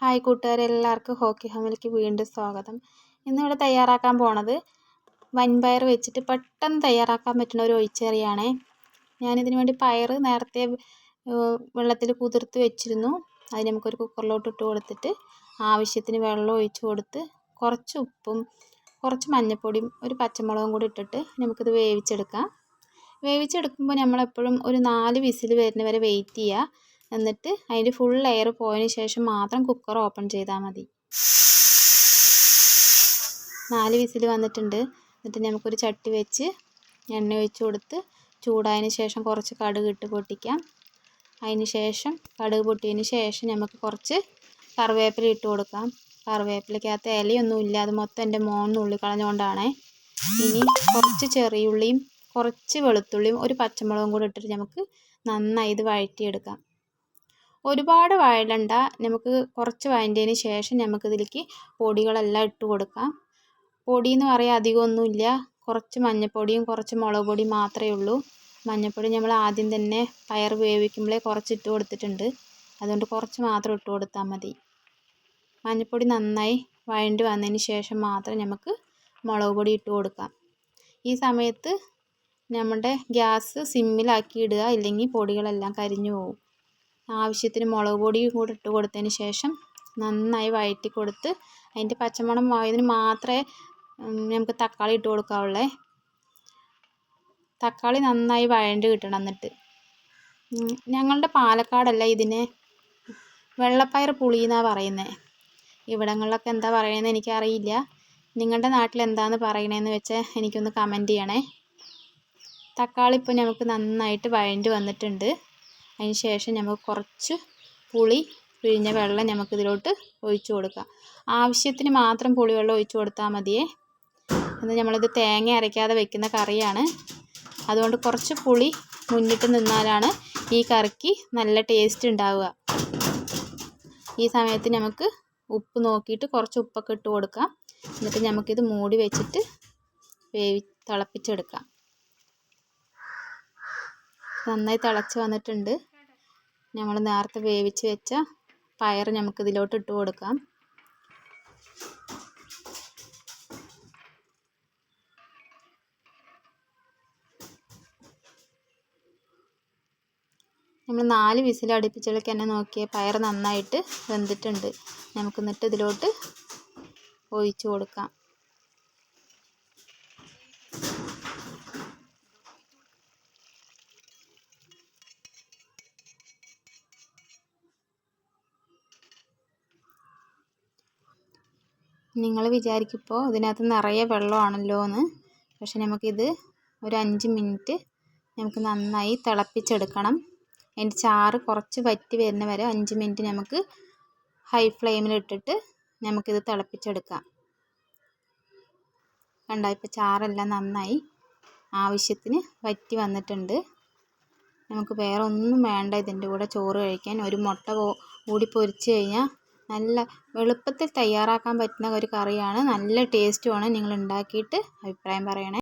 Hi കൂട്ടുകാരെ എല്ലാവർക്കും hockey ഹോമിലേക്ക് വീണ്ടും സ്വാഗതം. ഇന്നിവിടെ തയ്യാറാക്കാൻ പോണത് വൻപയർ വെച്ചിട്ട് പെട്ടെന്ന് തയ്യാറാക്കാൻ പറ്റുന്ന ഒരു ഒഴിച്ചറിയാണേ. ഞാനിതിന് വേണ്ടി പയർ നേരത്തെ വെള്ളത്തിൽ കുതിർത്ത് വെച്ചിരുന്നു. അത് നമുക്കൊരു കുക്കറിലോട്ട് ഇട്ട് കൊടുത്തിട്ട് ആവശ്യത്തിന് വെള്ളം ഒഴിച്ച് കൊടുത്ത് കുറച്ച് ഉപ്പും കുറച്ച് മഞ്ഞൾപ്പൊടിയും ഒരു പച്ചമുളകും കൂടി ഇട്ടിട്ട് നമുക്കിത് വേവിച്ചെടുക്കാം. വേവിച്ചെടുക്കുമ്പോൾ നമ്മളെപ്പോഴും ഒരു നാല് വിസിൽ വരുന്ന വരെ വെയിറ്റ് ചെയ്യുക. എന്നിട്ട് അതിന്റെ ഫുൾ എയർ പോയതിന് ശേഷം മാത്രം കുക്കർ ഓപ്പൺ ചെയ്താൽ മതി. നാല് വിസിൽ വന്നിട്ടുണ്ട്. എന്നിട്ട് നമുക്കൊരു ചട്ടി വെച്ച് എണ്ണ ഒഴിച്ച് കൊടുത്ത് ചൂടായതിന് ശേഷം കുറച്ച് കടുക് ഇട്ട് പൊട്ടിക്കാം. അതിന് ശേഷം കടുക് പൊട്ടിയതിന് ശേഷം നമുക്ക് കുറച്ച് കറിവേപ്പില ഇട്ട് കൊടുക്കാം. കറിവേപ്പിലക്കകത്ത് ഇലയൊന്നുമില്ല അത് മൊത്തം എന്റെ മോൻ ഉള്ളി കളഞ്ഞുകൊണ്ടാണ്. ഇനി കുറച്ച് ചെറിയുള്ളിയും കുറച്ച് വെളുത്തുള്ളിയും ഒരു പച്ചമുളകും കൂടി ഇട്ടിട്ട് നമുക്ക് നന്നായി ഇത് വഴറ്റിയെടുക്കാം. ഒരുപാട് വഴലണ്ട നമുക്ക് കുറച്ച് വഴണ്ടതിന് ശേഷം നമുക്കിതിലേക്ക് പൊടികളെല്ലാം ഇട്ട് കൊടുക്കാം. പൊടി എന്ന് പറയാൻ അധികമൊന്നുമില്ല. കുറച്ച് മഞ്ഞൾപ്പൊടിയും കുറച്ച് മുളക് പൊടിയും മാത്രമേ ഉള്ളൂ. മഞ്ഞൾപ്പൊടി നമ്മൾ ആദ്യം തന്നെ പയർ വേവിക്കുമ്പോഴേ കുറച്ച് ഇട്ട് കൊടുത്തിട്ടുണ്ട്. അതുകൊണ്ട് കുറച്ച് മാത്രം ഇട്ട് കൊടുത്താൽ മതി. മഞ്ഞൾപ്പൊടി നന്നായി വഴണ്ടി വന്നതിന് ശേഷം മാത്രം നമുക്ക് മുളക് പൊടി ഇട്ട് കൊടുക്കാം. ഈ സമയത്ത് നമ്മുടെ ഗ്യാസ് സിമ്മിലാക്കി ഇടുക ഇല്ലെങ്കിൽ പൊടികളെല്ലാം കരിഞ്ഞു പോകും. ആവശ്യത്തിന് മുളക് പൊടിയും കൂടി ഇട്ട് കൊടുത്തതിന് ശേഷം നന്നായി വഴറ്റി കൊടുത്ത് അതിന്റെ പച്ചമണം പോയതിന് മാത്രമേ നമുക്ക് തക്കാളി ഇട്ട് കൊടുക്കാവുള്ളേ. തക്കാളി നന്നായി വഴണ്ട് കിട്ടണം എന്നിട്ട്. ഞങ്ങളുടെ പാലക്കാടല്ല ഇതിനെ വെള്ളപ്പയർ പുളി എന്നാണ് പറയുന്നത് ഇവിടങ്ങളിലൊക്കെ എന്താ പറയണതെന്ന് എനിക്കറിയില്ല. നിങ്ങളുടെ നാട്ടിൽ എന്താന്ന് പറയണതെന്ന് വെച്ചാൽ എനിക്കൊന്ന് കമന്റ് ചെയ്യണേ. തക്കാളി ഇപ്പോൾ നമുക്ക് നന്നായിട്ട് വഴണ്ട് വന്നിട്ടുണ്ട്. അതിന് ശേഷം നമുക്ക് കുറച്ച് പുളി പിഴിഞ്ഞ വെള്ളം നമുക്ക് ഇതിലോട്ട് ഒഴിച്ച് കൊടുക്കാം. ആവശ്യത്തിന് മാത്രം പുളിവെള്ളം ഒഴിച്ചു കൊടുത്താൽ മതിയേ. എന്ന് നമ്മളിത് തേങ്ങ അരയ്ക്കാതെ വെക്കുന്ന കറിയാണ്. അതുകൊണ്ട് കുറച്ച് പുളി മുന്നിട്ട് നിന്നാലാണ് ഈ കറിക്ക് നല്ല ടേസ്റ്റ് ഉണ്ടാവുക. ഈ സമയത്ത് നമുക്ക് ഉപ്പ് നോക്കിയിട്ട് കുറച്ച് ഉപ്പൊക്കെ ഇട്ട് കൊടുക്കാം. എന്നിട്ട് നമുക്കിത് മൂടി വെച്ചിട്ട് വേവി തിളപ്പിച്ചെടുക്കാം. നന്നായി തിളച്ച് വന്നിട്ടുണ്ട്. നമ്മൾ നേരത്തെ വേവിച്ച് വെച്ച പയർ നമുക്ക് ഇതിലോട്ട് ഇട്ട് കൊടുക്കാം. നമ്മൾ നാല് വിസിൽ അടുപ്പിച്ചിടയ്ക്ക് തന്നെ നോക്കിയ പയർ നന്നായിട്ട് വെന്തിട്ടുണ്ട്. നമുക്ക് എന്നിട്ട് ഇതിലോട്ട് ഒഴിച്ചു കൊടുക്കാം. നിങ്ങൾ വിചാരിക്കുമ്പോൾ ഇതിനകത്ത് നിറയെ വെള്ളമാണല്ലോ എന്ന് പക്ഷെ നമുക്കിത് ഒരു അഞ്ച് മിനിറ്റ് നമുക്ക് നന്നായി തിളപ്പിച്ചെടുക്കണം. അതിന്റെ ചാറ് കുറച്ച് വറ്റി വരുന്ന വരെ അഞ്ച് മിനിറ്റ് നമുക്ക് ഹൈ ഫ്ലെയിമിലിട്ടിട്ട് നമുക്കിത് തിളപ്പിച്ചെടുക്കാം. കണ്ട ഇപ്പോൾ ചാറെല്ലാം നന്നായി ആവശ്യത്തിന് വറ്റി വന്നിട്ടുണ്ട്. നമുക്ക് വേറെ ഒന്നും വേണ്ട ഇതിന്റെ കൂടെ ചോറ് കഴിക്കാൻ. ഒരു മുട്ട കൂടി പൊരിച്ച് കഴിഞ്ഞാൽ നല്ല എളുപ്പത്തിൽ തയ്യാറാക്കാൻ പറ്റുന്ന ഒരു കറിയാണ്. നല്ല ടേസ്റ്റുമാണ് നിങ്ങൾ ഉണ്ടാക്കിയിട്ട് അഭിപ്രായം പറയണേ.